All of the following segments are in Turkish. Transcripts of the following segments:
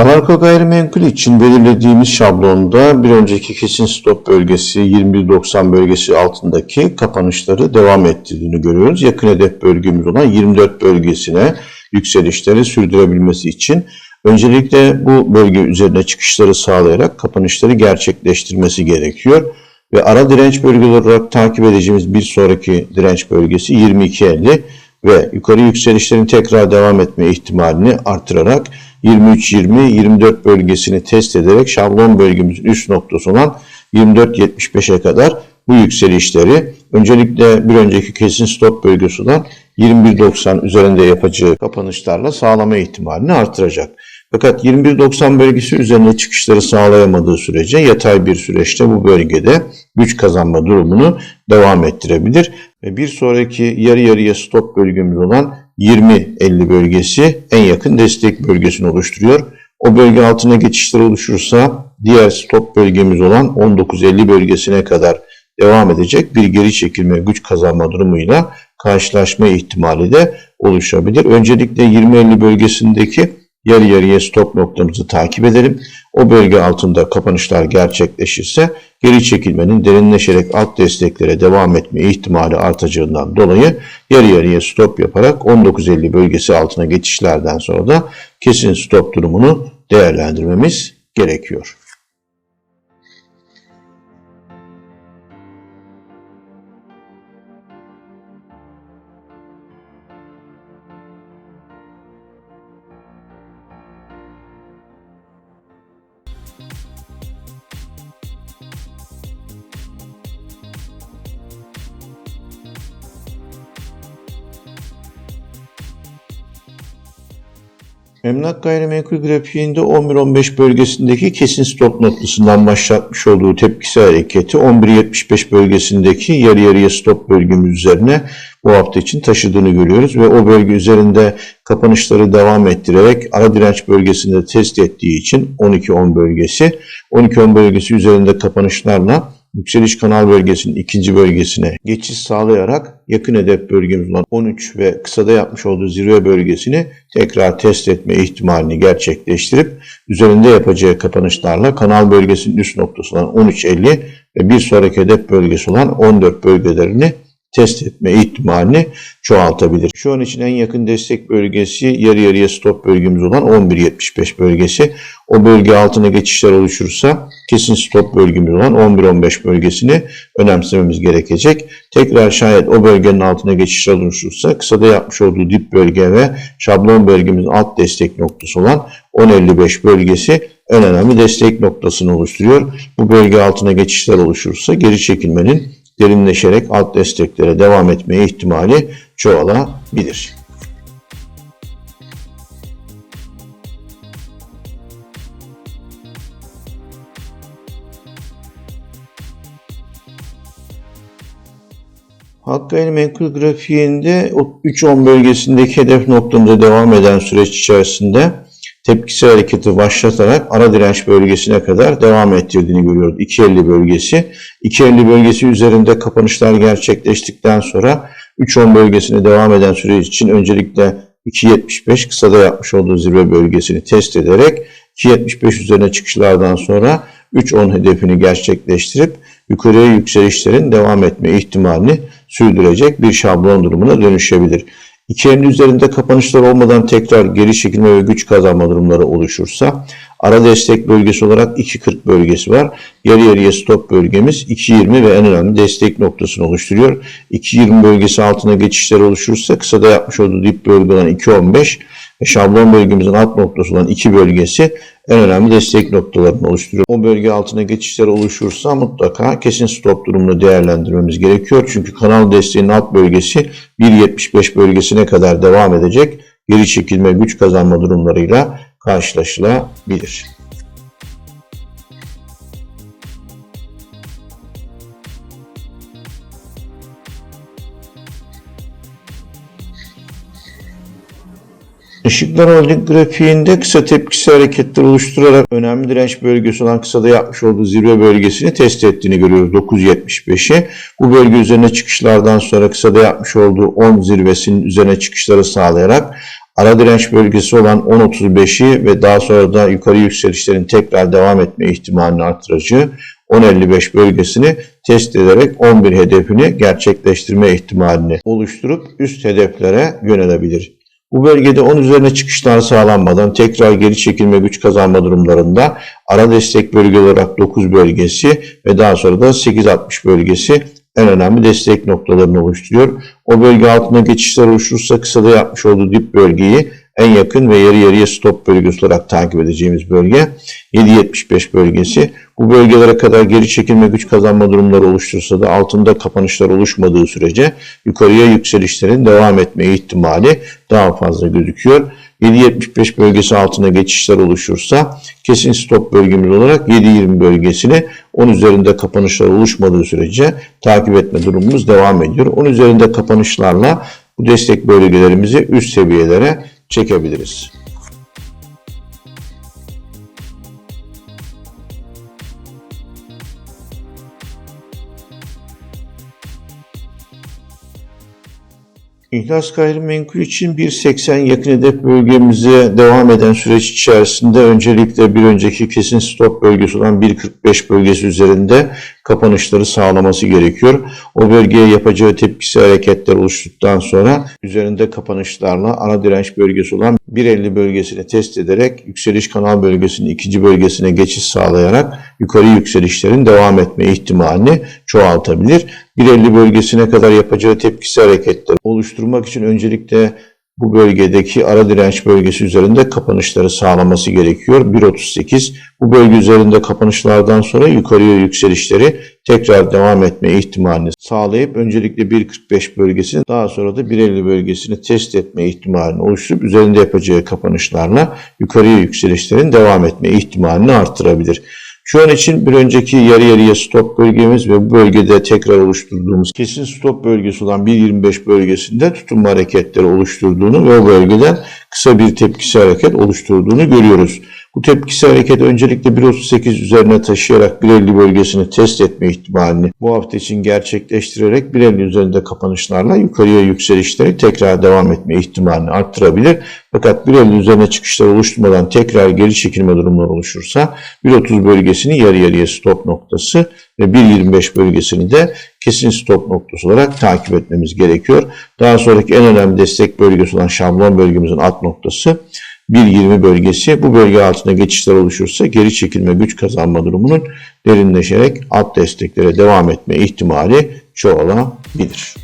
Anarko gayrimenkul için belirlediğimiz şablonda bir önceki kesin stop bölgesi 21.90 bölgesi altındaki kapanışları devam ettirdiğini görüyoruz. Yakın hedef bölgemiz olan 24 bölgesine yükselişleri sürdürebilmesi için öncelikle bu bölge üzerine çıkışları sağlayarak kapanışları gerçekleştirmesi gerekiyor. Ve ara direnç bölgeleri olarak takip edeceğimiz bir sonraki direnç bölgesi 22.50 ve yukarı yükselişlerin tekrar devam etme ihtimalini artırarak 23-20-24 bölgesini test ederek şablon bölgemizin üst noktası olan 24-75'e kadar bu yükselişleri öncelikle bir önceki kesin stop bölgesi olan 21.90 üzerinde yapacağı kapanışlarla sağlama ihtimalini artıracak. Fakat 21.90 bölgesi üzerine çıkışları sağlayamadığı sürece yatay bir süreçte bu bölgede güç kazanma durumunu devam ettirebilir. Ve bir sonraki yarı yarıya stop bölgemiz olan 20-50 bölgesi en yakın destek bölgesini oluşturuyor. O bölge altına geçişler oluşursa diğer stop bölgemiz olan 19-50 bölgesine kadar devam edecek bir geri çekilme güç kazanma durumuyla karşılaşma ihtimali de oluşabilir. Öncelikle 20-50 bölgesindeki yarı yarıya stop noktamızı takip edelim. O bölge altında kapanışlar gerçekleşirse geri çekilmenin derinleşerek alt desteklere devam etme ihtimali artacağından dolayı yarı yarıya stop yaparak 19.50 bölgesi altına geçişlerden sonra da kesin stop durumunu değerlendirmemiz gerekiyor. Emlak gayrimenkul grafiğinde 11-15 bölgesindeki kesin stop noktasından başlatmış olduğu tepkisel hareketi 11-75 bölgesindeki yarı yarıya stop bölgemiz üzerine bu hafta için taşıdığını görüyoruz ve o bölge üzerinde kapanışları devam ettirerek ara direnç bölgesinde test ettiği için 12-10 bölgesi 12-10 bölgesi üzerinde kapanışlarla yükseliş kanal bölgesinin ikinci bölgesine geçiş sağlayarak yakın hedef bölgemiz olan 13 ve kısada yapmış olduğu zirve bölgesini tekrar test etme ihtimalini gerçekleştirip üzerinde yapacağı kapanışlarla kanal bölgesinin üst noktası olan 13.50 ve bir sonraki hedef bölgesi olan 14 bölgelerini test etme ihtimalini çoğaltabilir. Şu an için en yakın destek bölgesi yarı yarıya stop bölgemiz olan 11.75 bölgesi. O bölge altına geçişler oluşursa kesin stop bölgemiz olan 11-15 bölgesini önemsememiz gerekecek. Tekrar şayet o bölgenin altına geçişler oluşursa kısada yapmış olduğu dip bölge ve şablon bölgemizin alt destek noktası olan 10.55 bölgesi en önemli destek noktasını oluşturuyor. Bu bölge altına geçişler oluşursa geri çekilmenin derinleşerek alt desteklere devam etme ihtimali çoğalabilir. Halk gayrimenkul grafiğinde 3-10 bölgesindeki hedef noktamıza devam eden süreç içerisinde tepkisel hareketi başlatarak ara direnç bölgesine kadar devam ettirdiğini görüyoruz. 2.50 bölgesi. 2.50 bölgesi üzerinde kapanışlar gerçekleştikten sonra 3.10 bölgesine devam eden süreç için öncelikle 2.75 kısada yapmış olduğu zirve bölgesini test ederek 2.75 üzerine çıkışlardan sonra 3.10 hedefini gerçekleştirip yukarıya yükselişlerin devam etme ihtimalini sürdürecek bir şablon durumuna dönüşebilir. Elin üzerinde kapanışlar olmadan tekrar geri çekilme ve güç kazanma durumları oluşursa ara destek bölgesi olarak 2.40 bölgesi var. Yarı yarıya stop bölgemiz 2.20 ve en önemli destek noktasını oluşturuyor. 2.20 bölgesi altına geçişler oluşursa kısada yapmış olduğu dip bölge olan 2.15 ve şablon bölgemizin alt noktası olan 2 bölgesi en önemli destek noktalarını oluşturuyor. O bölge altına geçişler oluşursa mutlaka kesin stop durumunu değerlendirmemiz gerekiyor. Çünkü kanal desteğinin alt bölgesi 1.75 bölgesine kadar devam edecek. Geri çekilme güç kazanma durumlarıyla karşılaşılabilir. Işıklar Holding grafiğinde kısa tepkisi hareketler oluşturarak önemli direnç bölgesi olan kısada yapmış olduğu zirve bölgesini test ettiğini görüyoruz 9.75'i. Bu bölge üzerine çıkışlardan sonra kısada yapmış olduğu 10 zirvesinin üzerine çıkışları sağlayarak ara direnç bölgesi olan 10.35'i ve daha sonra da yukarı yükselişlerin tekrar devam etme ihtimalini artırıcı 10.55 bölgesini test ederek 11 hedefini gerçekleştirme ihtimalini oluşturup üst hedeflere yönelebilir. Bu bölgede 10 üzerine çıkışlar sağlanmadan tekrar geri çekilme güç kazanma durumlarında ara destek bölge olarak 9 bölgesi ve daha sonra da 8.60 bölgesi en önemli destek noktalarını oluşturuyor. O bölge altına geçişler oluşursa kısada yapmış olduğu dip bölgeyi en yakın ve yarı yarıya stop bölgesi olarak takip edeceğimiz bölge 7.75 bölgesi. Bu bölgelere kadar geri çekilme güç kazanma durumları oluştursa da altında kapanışlar oluşmadığı sürece yukarıya yükselişlerin devam etme ihtimali daha fazla gözüküyor. 7.75 bölgesi altına geçişler oluşursa kesin stop bölgemiz olarak 7.20 bölgesini 10 üzerinde kapanışlar oluşmadığı sürece takip etme durumumuz devam ediyor. 10 üzerinde kapanışlarla bu destek bölgelerimizi üst seviyelere çekebiliriz. İhlas gayrimenkul için 1.80 yakın hedef bölgemize devam eden süreç içerisinde öncelikle bir önceki kesin stop bölgesi olan 1.45 bölgesi üzerinde kapanışları sağlaması gerekiyor. O bölgeye yapacağı tepkisi hareketler oluştuktan sonra üzerinde kapanışlarla ana direnç bölgesi olan 1.50 bölgesini test ederek yükseliş kanal bölgesinin ikinci bölgesine geçiş sağlayarak yukarı yükselişlerin devam etme ihtimalini çoğaltabilir. 1.50 bölgesine kadar yapacağı tepkisi hareketler oluşturmak için öncelikle bu bölgedeki ara direnç bölgesi üzerinde kapanışları sağlaması gerekiyor. 1.38 bu bölge üzerinde kapanışlardan sonra yukarıya yükselişleri tekrar devam etme ihtimalini sağlayıp öncelikle 1.45 bölgesini daha sonra da 1.50 bölgesini test etme ihtimalini oluşturup üzerinde yapacağı kapanışlarla yukarıya yükselişlerin devam etme ihtimalini arttırabilir. Şu an için bir önceki yarı yarıya stop bölgemiz ve bu bölgede tekrar oluşturduğumuz kesin stop bölgesi olan 1.25 bölgesinde tutunma hareketleri oluşturduğunu ve o bölgeden kısa bir tepkisi hareket oluşturduğunu görüyoruz. Bu tepkisi hareket öncelikle 1.38 üzerine taşıyarak 1.50 bölgesini test etme ihtimalini bu hafta için gerçekleştirerek 1.50 üzerinde kapanışlarla yukarıya yükselişleri tekrar devam etme ihtimalini arttırabilir. Fakat 1.50 üzerine çıkışlar oluşturmadan tekrar geri çekilme durumları oluşursa 1.30 bölgesini yarı yarıya stop noktası ve 1.25 bölgesini de kesin stop noktası olarak takip etmemiz gerekiyor. Daha sonraki en önemli destek bölgesi olan şablon bölgemizin alt noktası 1.20 bölgesi bu bölge altında geçişler oluşursa geri çekilme güç kazanma durumunun derinleşerek alt desteklere devam etme ihtimali çoğalabilir.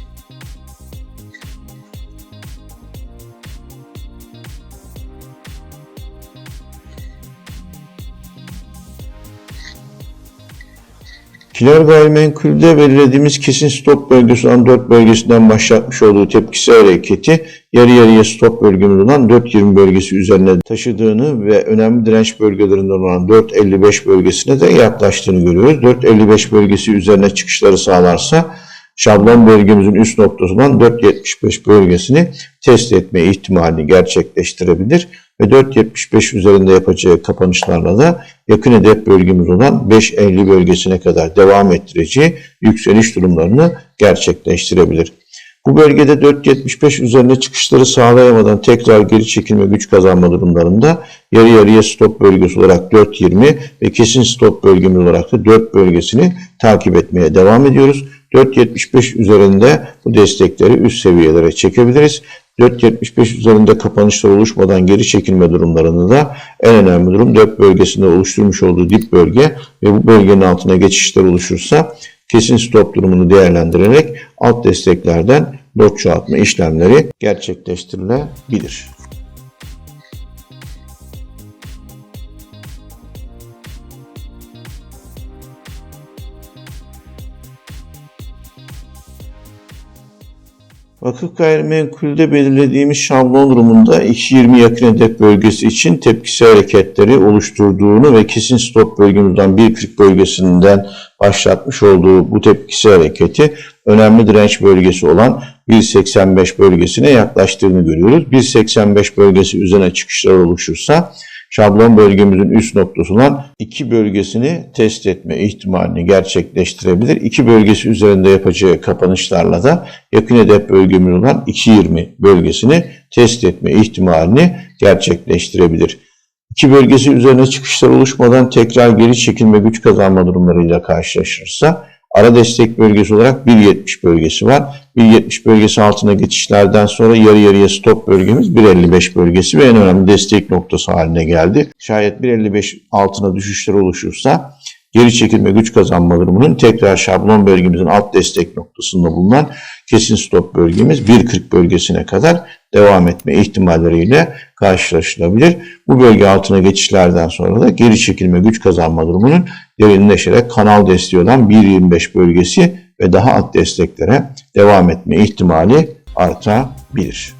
Kiler gayrimenkulde belirlediğimiz kesin stop bölgesi olan 4 bölgesinden başlatmış olduğu tepkisi hareketi yarı yarıya stop bölgemiz olan 4.20 bölgesi üzerine taşıdığını ve önemli direnç bölgelerinden olan 4.55 bölgesine de yaklaştığını görüyoruz. 4.55 bölgesi üzerine çıkışları sağlarsa şablon bölgemizin üst noktası olan 4.75 bölgesini test etme ihtimalini gerçekleştirebilir ve 4.75 üzerinde yapacağı kapanışlarla da yakın hedef bölgemiz olan 5.50 bölgesine kadar devam ettireceği yükseliş durumlarını gerçekleştirebilir. Bu bölgede 4.75 üzerine çıkışları sağlayamadan tekrar geri çekilme güç kazanma durumlarında yarı yarıya stop bölgesi olarak 4.20 ve kesin stop bölgemiz olarak da 4 bölgesini takip etmeye devam ediyoruz. 4.75 üzerinde bu destekleri üst seviyelere çekebiliriz. 4.75 üzerinde kapanışlar oluşmadan geri çekilme durumlarında da en önemli durum 4 bölgesinde oluşturmuş olduğu dip bölge ve bu bölgenin altına geçişler oluşursa kesin stop durumunu değerlendirerek alt desteklerden lot çoğaltma işlemleri gerçekleştirilebilir. Vakıf gayrimenkulde belirlediğimiz şablon durumunda 2.20 yakın hedef bölgesi için tepkisi hareketleri oluşturduğunu ve kesin stop bölgemizden 1.40 bölgesinden başlatmış olduğu bu tepkisi hareketi önemli direnç bölgesi olan 1.85 bölgesine yaklaştığını görüyoruz. 1.85 bölgesi üzerine çıkışlar oluşursa şablon bölgemizin üst noktası olan iki bölgesini test etme ihtimalini gerçekleştirebilir. İki bölgesi üzerinde yapacağı kapanışlarla da yakın hedef bölgemiz olan 2.20 bölgesini test etme ihtimalini gerçekleştirebilir. İki bölgesi üzerine çıkışlar oluşmadan tekrar geri çekilme güç kazanma durumlarıyla karşılaşırsa ara destek bölgesi olarak 1.70 bölgesi var. 1.70 bölgesi altına geçişlerden sonra yarı yarıya stop bölgemiz 1.55 bölgesi ve en önemli destek noktası haline geldi. Şayet 1.55 altına düşüşler oluşursa geri çekilme güç kazanma durumunun tekrar şablon bölgemizin alt destek noktasında bulunan kesin stop bölgemiz 1.40 bölgesine kadar devam etme ihtimalleriyle karşılaşılabilir. Bu bölge altına geçişlerden sonra da geri çekilme güç kazanma durumunun derinleşerek kanal desteği olan 1.25 bölgesi ve daha alt desteklere devam etme ihtimali artabilir.